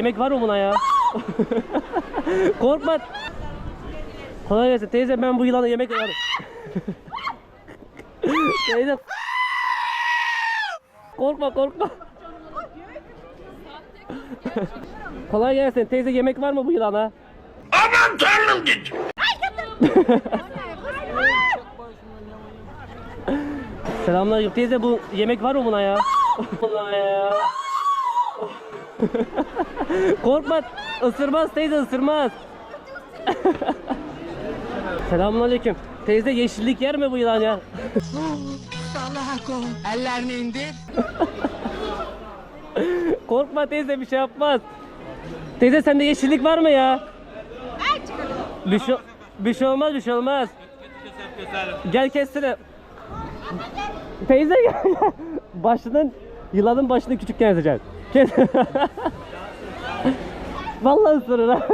Yemek var mı buna ya? Korkma. Kolay gelsin teyze ben bu yılana yemek var. teyze. Korkma korkma. Kolay gelsin teyze yemek var mı bu yılana? Aman tanrım git. Selamünaleyküm teyze bu yemek var mı buna ya? Buna ya. Korkma ısırmaz teyze ısırmaz. Selamünaleyküm. Teyze yeşillik yer mi bu yılan ya? Ellerini indir. Korkma teyze bir şey yapmaz. Teyze sende yeşillik var mı ya? Bir şey, bir şey olmaz bir şey olmaz. Gel kessene. Teyze gel. Başının yılanın başını küçükken ezeceksin. Vallahi ısırır ha.